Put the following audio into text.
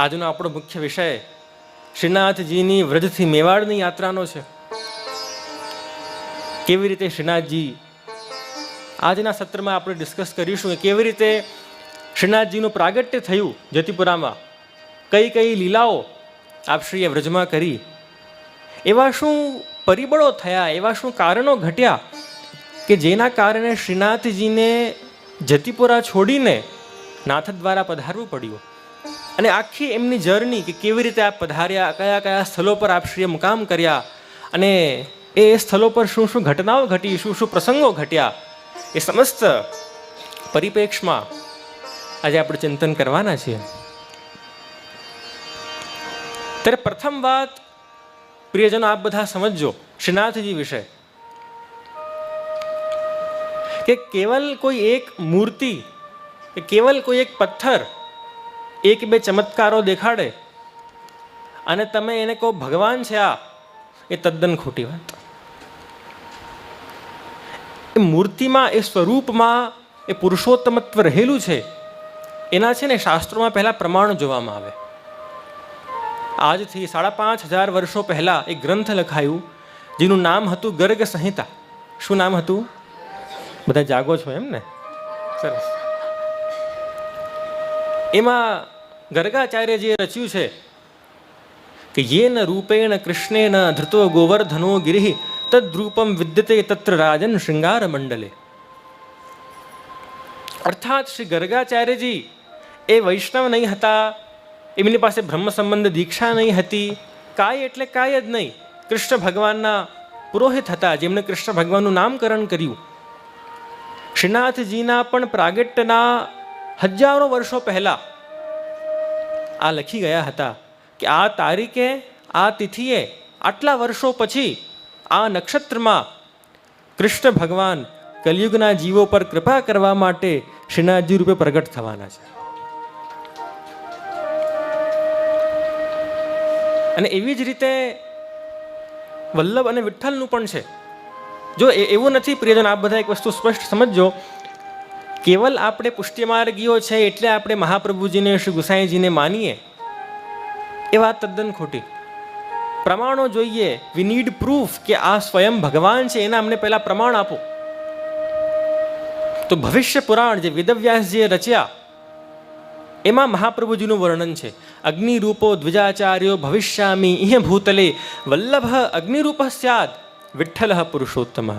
આજનો આપણો મુખ્ય વિષય શ્રીનાથજીની વ્રજથી મેવાડની યાત્રાનો છે. કેવી રીતે શ્રીનાથજી આજના સત્રમાં આપણે ડિસ્કસ કરીશું કે કેવી રીતે શ્રીનાથજીનું પ્રાગટ્ય થયું જતીપુરામાં કઈ કઈ લીલાઓ આપશ્રીએ વ્રજમાં કરી. એવા શું પરિબળો થયા, એવા શું કારણો ઘટ્યા કે જેના કારણે શ્રીનાથજીને જતીપુરા છોડીને નાથ દ્વારા પધારવું પડ્યું? અને આખી એમની જર્ની કે કેવી રીતે આપ પધાર્યા, કયા કયા સ્થળો પર આપશ્રીએ મુકામ કર્યા અને એ સ્થળો પર શું શું ઘટનાઓ ઘટી, શું શું પ્રસંગો ઘટ્યા, એ સમસ્ત પરિપ્રેક્ષમાં આજે આપણે ચિંતન કરવાના છીએ. ત્યારે પ્રથમ વાત, પ્રિયજનો, આપ બધા સમજજો શ્રીનાથજી વિશે કે કેવલ કોઈ એક મૂર્તિ, કે કેવલ કોઈ એક પથ્થર એક બે ચમત્કારો દેખાડે. અને તમે એને કહો, ભગવાન છે આ. એ તદ્દન ખોટી વાત. એ મૂર્તિમાં, એ સ્વરૂપમાં, એ પુરુષોત્તમત્વ રહેલું છે. એના છે ને શાસ્ત્રોમાં પહેલાં પ્રમાણ જોવામાં આવે. આજથી સાડા પાંચ હજાર વર્ષો પહેલાં એક ગ્રંથ લખાયું, જેનું નામ હતું ગર્ગ સંહિતા. શું નામ હતું? બધા જાગો છો એમ ને? સરસ. એમાં ગર્ગાચાર્યજીએ રચ્યું છે કે યેન રૂપેણ કૃષ્ણેન ધૃતો ગોવર્ધનો ગિરિ તદ્રૂપમ વિદ્યતે તત્ર રાજન શૃંગાર મંડલે. અર્થાત શ્રી ગર્ગાચાર્યજી એ વૈષ્ણવ નહીં હતા, એમની પાસે બ્રહ્મ સંબંધ દીક્ષા નહીં હતી, કાય એટલે કાય જ નહીં. કૃષ્ણ ભગવાનના પુરોહિત હતા, જેમણે કૃષ્ણ ભગવાનનું નામકરણ કર્યું. શ્રીનાથજીના પણ પ્રાગટ્યના હજારો વર્ષો પહેલાં આ લખી ગયા હતા કે આ તારીખે, આ તિથિએ, આટલા વર્ષો પછી આ નક્ષત્રમાં કૃષ્ણ ભગવાન કલયુગના જીવો પર કૃપા કરવા માટે શ્રીનાથજી રૂપે પ્રગટ થવાના છે. અને એવી જ રીતે વલ્લભ અને વિઠ્ઠલનું પણ છે. જો એવું નથી, પ્રિયજન, આપ બધા એક વસ્તુ સ્પષ્ટ સમજજો કેવલ આપણે પુષ્ટિમાર્ગીઓ છે એટલે આપણે મહાપ્રભુજીને શ્રી ગુસાઈજીને માનીએ? એ વાત તદ્દન ખોટી. પ્રમાણો જોઈએ. વી નીડ પ્રૂફ કે આ સ્વયં ભગવાન છે, એના અમને પહેલાં પ્રમાણ આપો. તો ભવિષ્ય પુરાણ જે વેદવ્યાસજીએ રચ્યા, એમાં મહાપ્રભુજીનું વર્ણન છે. અગ્નિરૂપો દ્વિજાચાર્યો ભવિષ્યામી ઇહ ભૂતલે, વલ્લભ અગ્નિરૂપ સ્યાદ, વિઠ્ઠલ પુરુષોત્તમ.